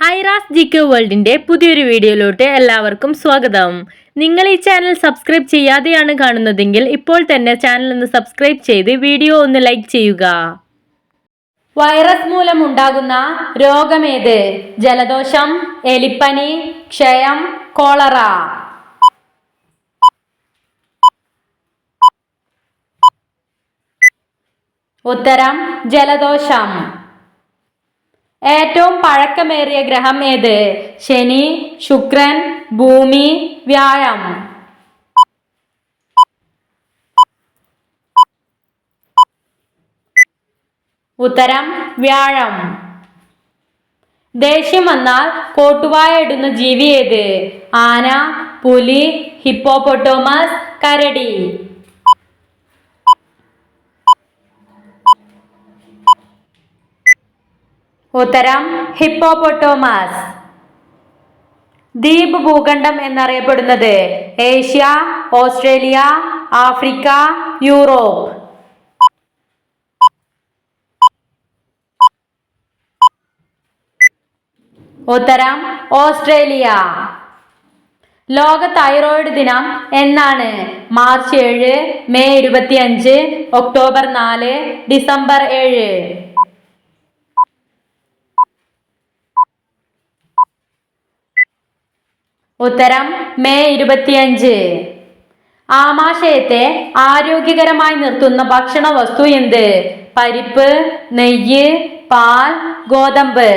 Aira's G K വേൾഡിന്റെ പുതിയൊരു വീഡിയോയിലോട്ട് എല്ലാവർക്കും സ്വാഗതം. നിങ്ങൾ ഈ ചാനൽ സബ്സ്ക്രൈബ് ചെയ്യാതെയാണ് കാണുന്നതെങ്കിൽ ഇപ്പോൾ തന്നെ ചാനൽ ഒന്ന് സബ്സ്ക്രൈബ് ചെയ്ത് വീഡിയോ ഒന്ന് ലൈക്ക് ചെയ്യുക. വൈറസ് മൂലമുണ്ടാകുന്ന രോഗമേത്? ജലദോഷം എലിപ്പനി ക്ഷയം കോളറ. ഉത്തരം ജലദോഷം. ഏറ്റവും പഴക്കമേറിയ ഗ്രഹം ഏത്? ശനി ശുക്രൻ ഭൂമി വ്യാഴം. ഉത്തരം വ്യാഴം. ദേഷ്യം വന്നാൽ കോട്ടുവായ ഇടുന്ന ജീവി ഏത്? ആന പുലി ഹിപ്പോപൊട്ടോമസ് കരടി. ഉത്തരം ഹിപ്പോപൊട്ടോമാസ് ദ്വീപ് ഭൂഖണ്ഡം എന്നറിയപ്പെടുന്നത് ഏഷ്യ ഓസ്ട്രേലിയ ആഫ്രിക്ക യൂറോപ്പ്. ഉത്തരം ഓസ്ട്രേലിയ. ലോക തൈറോയിഡ് ദിനം എന്നാണ് മാർച്ച് ഏഴ് മെയ് ഇരുപത്തിയഞ്ച് ഒക്ടോബർ നാല് ഡിസംബർ ഏഴ്. ഉത്തരം മെയ് ഇരുപത്തിയഞ്ച്. ആമാശയത്തെ ആരോഗ്യകരമായി നിർത്തുന്ന ഭക്ഷണ വസ്തു എന്ത്? പരിപ്പ് നെയ്യ് പാൽ ഗോതമ്പ്.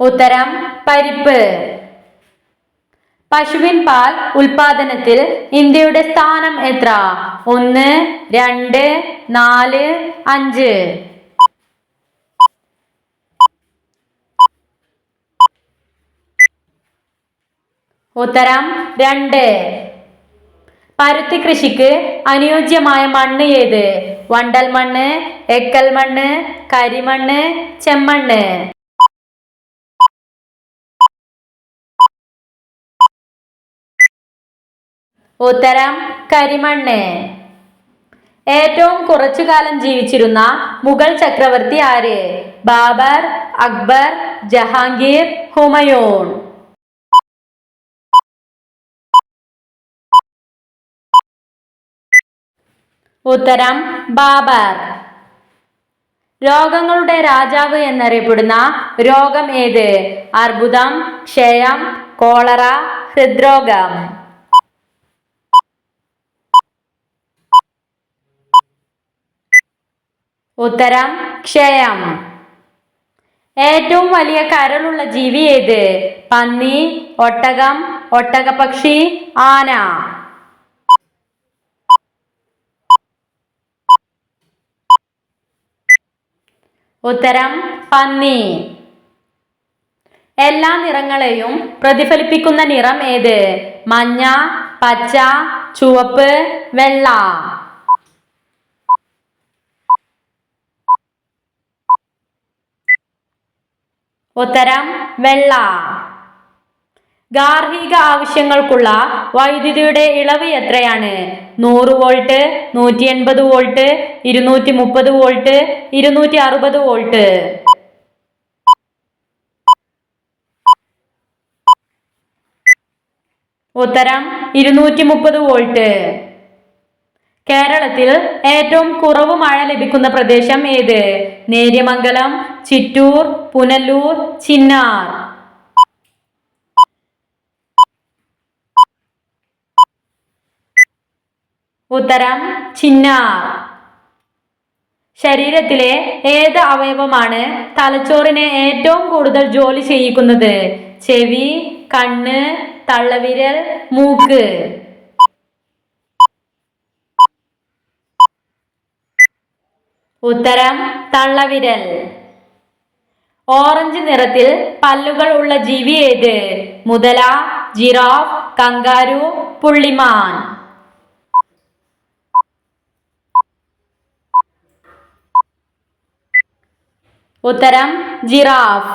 ഉത്തരം പരിപ്പ്. പശുവിൻ പാൽ ഉൽപാദനത്തിൽ ഇന്ത്യയുടെ സ്ഥാനം എത്ര? ഒന്ന് രണ്ട് നാല് അഞ്ച്. ഉത്തരം രണ്ട്. പരുത്തി കൃഷിക്ക് അനുയോജ്യമായ മണ്ണ് ഏത്? വണ്ടൽ മണ്ണ് എക്കൽ മണ്ണ് കരിമണ്ണ് ചെമ്മണ്ണ്. ഉത്തരം കരിമണ്ണ്. ഏറ്റവും കുറച്ചു കാലം ജീവിച്ചിരുന്ന മുഗൾ ചക്രവർത്തി ആര്? ബാബർ അക്ബർ ജഹാംഗീർ ഹുമയൂൺ. ഉത്തരം ബാബർ. രോഗങ്ങളുടെ രാജാവ് എന്നറിയപ്പെടുന്ന രോഗം ഏത്? അർബുദം ക്ഷയം കോളറ ഹൃദ്രോഗം. ഉത്തരം ക്ഷയം. ഏറ്റവും വലിയ കരളുള്ള ജീവി ഏത്? പന്നി ഒട്ടകം ഒട്ടകപക്ഷി ആന. ഉത്തരം പന്നി എല്ലാ നിറങ്ങളെയും പ്രതിഫലിപ്പിക്കുന്ന നിറം ഏത്? മഞ്ഞ പച്ച ചുവപ്പ് വെള്ള. ഉത്തരം വെള്ള. ഗാർഹിക ആവശ്യങ്ങൾക്കുള്ള വൈദ്യുതിയുടെ ഇളവ് എത്രയാണ്? നൂറ് വോൾട്ട് നൂറ്റി എൺപത് വോൾട്ട് ഇരുന്നൂറ്റി മുപ്പത് വോൾട്ട് ഇരുന്നൂറ്റി അറുപത് വോൾട്ട്. ഉത്തരം ഇരുന്നൂറ്റി മുപ്പത് വോൾട്ട്. കേരളത്തിൽ ഏറ്റവും കുറവ് മഴ ലഭിക്കുന്ന പ്രദേശം ഏത്? നേര്യമംഗലം ചിറ്റൂർ പുനലൂർ ചിന്നാർ. ഉത്തരം ചിന്നാർ. ശരീരത്തിലെ ഏത് അവയവമാണ് തലച്ചോറിനെ ഏറ്റവും കൂടുതൽ ജോലി ചെയ്യിക്കുന്നത്? ചെവി കണ്ണ് തള്ളവിരൽ മൂക്ക്. ഉത്തരം തള്ളവിരൽ. ഓറഞ്ച് നിറത്തിൽ പല്ലുകൾ ഉള്ള ജീവി ഏത്? മുതല ജിറാഫ് കങ്കാരു പുള്ളിമാൻ. ഉത്തരം ജിറാഫ്.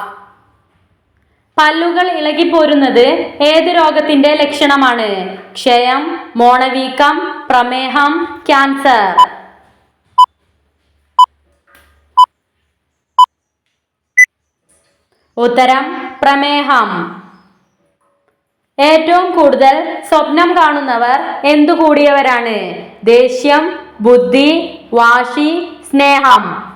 പല്ലുകൾ ഇളകിപ്പോരുന്നത് ഏത് രോഗത്തിന്റെ ലക്ഷണമാണ്? ക്ഷയം മോണവീക്കം പ്രമേഹം ക്യാൻസർ. ഉത്തരം പ്രമേഹം. ഏറ്റവും കൂടുതൽ സ്വപ്നം കാണുന്നവർ എന്തു കൂടിയവരാണ് ദേഷ്യം ബുദ്ധി വാശി സ്നേഹം.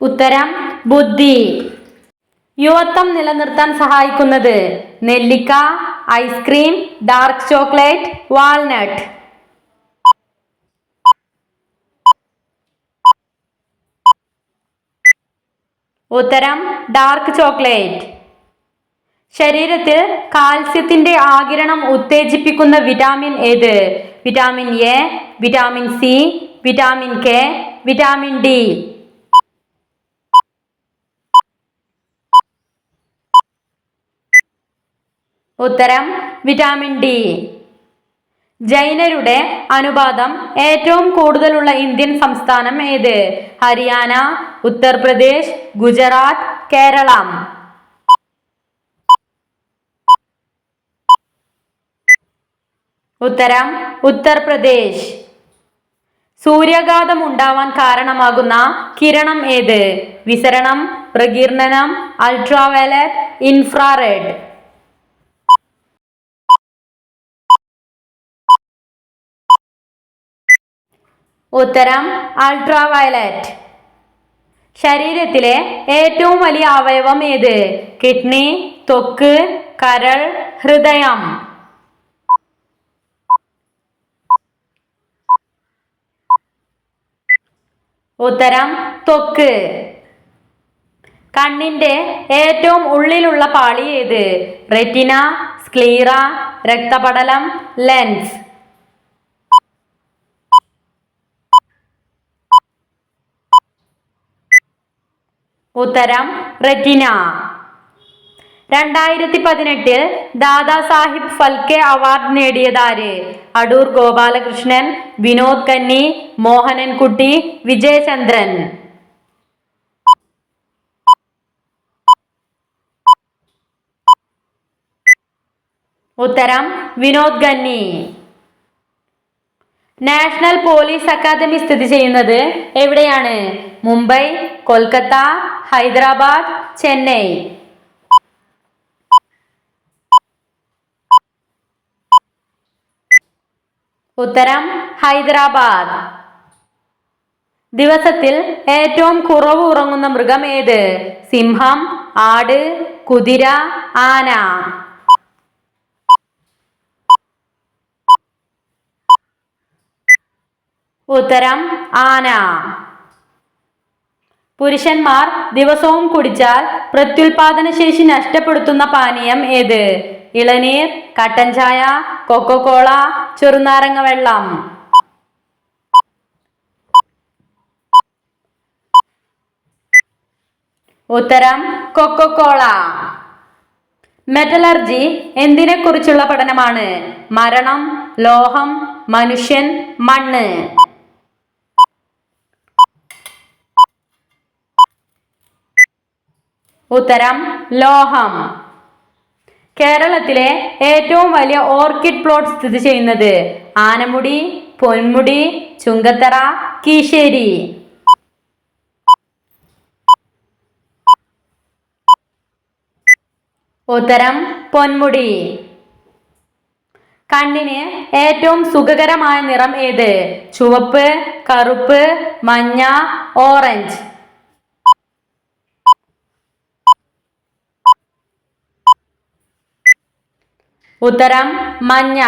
ഉത്തരം ബുദ്ധി. യുവത്വം നിലനിർത്താൻ സഹായിക്കുന്നത് നെല്ലിക്ക ice cream dark chocolate walnut ഉത്തരം ഡാർക്ക് ചോക്ലേറ്റ്. ശരീരത്തിൽ കാൽസ്യത്തിന്റെ ആകിരണം ഉത്തേജിപ്പിക്കുന്ന വിറ്റാമിൻ ഏത്? Vitamin A vitamin C vitamin K vitamin D. ഉത്തരം വിറ്റാമിൻ ഡി. ജൈനരുടെ അനുപാതം ഏറ്റവും കൂടുതലുള്ള ഇന്ത്യൻ സംസ്ഥാനം ഏത്? ഹരിയാന ഉത്തർപ്രദേശ് ഗുജറാത്ത് കേരളം. ഉത്തരം ഉത്തർപ്രദേശ്. സൂര്യാഘാതം ഉണ്ടാവാൻ കാരണമാകുന്ന കിരണം ഏത്? വിസരണം പ്രകീർണനം അൾട്രാവയലറ്റ് ഇൻഫ്രാറെഡ്. ഉത്തരം അൾട്രാ വയലറ്റ് ശരീരത്തിലെ ഏറ്റവും വലിയ അവയവം ഏത്? കിഡ്നി തൊക്ക് കരൾ ഹൃദയം. ഉത്തരം തൊക്ക് കണ്ണിന്റെ ഏറ്റവും ഉള്ളിലുള്ള പാളി ഏത്? റെറ്റിന സ്ക്ലീറ രക്തപടലം ലെൻസ്. ഉത്തരം റെറ്റിന. രണ്ടായിരത്തി പതിനെട്ടിൽ ദാദാ സാഹിബ് ഫൽക്കെ അവാർഡ് നേടിയതാര്? അടൂർ ഗോപാലകൃഷ്ണൻ വിനോദ് കന്നി മോഹനൻകുട്ടി വിജയചന്ദ്രൻ. ഉത്തരം Vinod Ganni national police academy സ്ഥിതി ചെയ്യുന്നത് എവിടെയാണ്? മുംബൈ കൊൽക്കത്ത ഹൈദരാബാദ് ചെന്നൈ. ഉത്തരം ഹൈദരാബാദ്. ദിവസത്തിൽ ഏറ്റവും കുറവ് ഉറങ്ങുന്ന മൃഗം ഏത്? സിംഹം ആട് കുതിര ആന. ഉത്തരം ആന. പുരുഷന്മാർ ദിവസവും കുടിച്ചാൽ പ്രത്യുൽപാദന ശേഷി നഷ്ടപ്പെടുത്തുന്ന പാനീയം ഏത്? ഇളനീർ കട്ടൻ ചായ കൊക്കോകോള ചെറുനാരങ്ങ വെള്ളം. ഉത്തരം കൊക്കോകോള. മെറ്റലർജി എന്തിനെ കുറിച്ചുള്ള പഠനമാണ്? മരണം ലോഹം മനുഷ്യൻ മണ്ണ്. ഉത്തരം ലോഹം. കേരളത്തിലെ ഏറ്റവും വലിയ ഓർക്കിഡ് പ്ലോട്ട് സ്ഥിതി ചെയ്യുന്നത് ആനമുടി പൊന്മുടി ചുങ്കത്തറ കീശേരി. ഉത്തരം പൊന്മുടി. കണ്ണിന് ഏറ്റവും സുഖകരമായ നിറം ഏത്? ചുവപ്പ് കറുപ്പ് മഞ്ഞ ഓറഞ്ച്. ഉത്തരം മഞ്ഞ.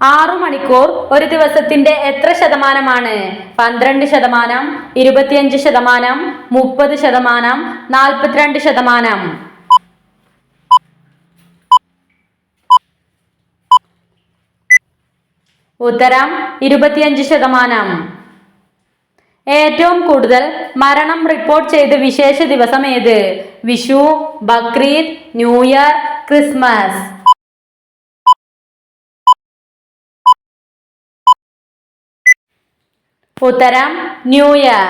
ആറു മണിക്കൂർ ഒരു ദിവസത്തിന്റെ എത്ര ശതമാനമാണ്? പന്ത്രണ്ട് ശതമാനം ഇരുപത്തിയഞ്ച് ശതമാനം മുപ്പത് ശതമാനം നാൽപ്പത്തിരണ്ട് ശതമാനം. ഉത്തരം ഇരുപത്തിയഞ്ച് ശതമാനം. ഏറ്റവും കൂടുതൽ മരണം റിപ്പോർട്ട് ചെയ്ത വിശേഷ ദിവസം ഏത്? Vishu Bakrid new year Christmas. ഉത്തരം ന്യൂ ഇയർ.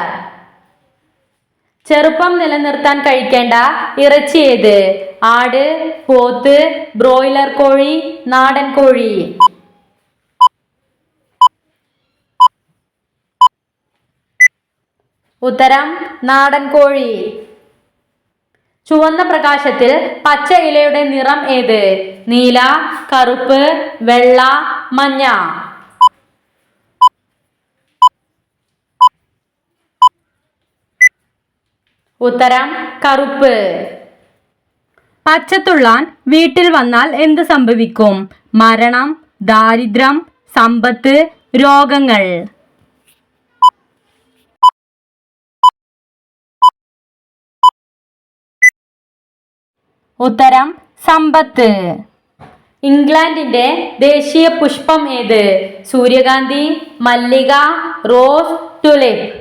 ചെറുപ്പം നിലനിർത്താൻ കഴിക്കേണ്ട ഇറച്ചി ഏത്? ആട് പോത്ത് ബ്രോയിലർ കോഴി നാടൻ കോഴി. ഉത്തരം നാടൻ കോഴി. ചുവന്ന പ്രകാശത്തിൽ പച്ച ഇലയുടെ നിറം ഏത്? നീല കറുപ്പ് വെള്ള മഞ്ഞ. ഉത്തരം കറുപ്പ്. പച്ചത്തുള്ളാൻ വീട്ടിൽ വന്നാൽ എന്ത് സംഭവിക്കും? മരണം ദാരിദ്ര്യം സമ്പത്ത് രോഗങ്ങൾ. ഉത്തരം സമ്പത്ത്. ഇംഗ്ലണ്ടിന്റെ ദേശീയ പുഷ്പം ഏത്? സൂര്യകാന്തി മല്ലിക റോസ് ടുലിപ്പ്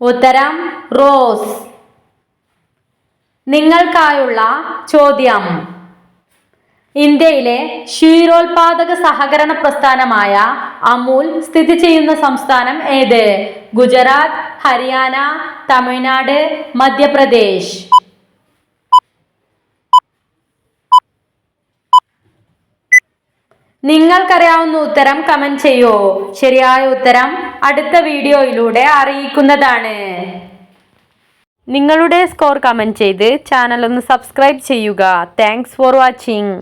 ഉത്തരം റോസ്. നിങ്ങൾക്കായുള്ള ചോദ്യം. ഇന്ത്യയിലെ ക്ഷീരോത്പാദക സഹകരണ പ്രസ്ഥാനമായ അമൂൽ സ്ഥിതി ചെയ്യുന്ന സംസ്ഥാനം ഏത്? ഗുജറാത്ത് ഹരിയാന തമിഴ്നാട് മധ്യപ്രദേശ്. നിങ്ങൾക്കറിയാവുന്ന ഉത്തരം കമന്റ് ചെയ്യൂ. ശരിയായ ഉത്തരം അടുത്ത വീഡിയോയിലൂടെ അറിയിക്കുന്നതാണ്. നിങ്ങളുടെ സ്കോർ കമന്റ് ചെയ്ത് ചാനൽ ഒന്ന് സബ്സ്ക്രൈബ് ചെയ്യുക. Thanks for watching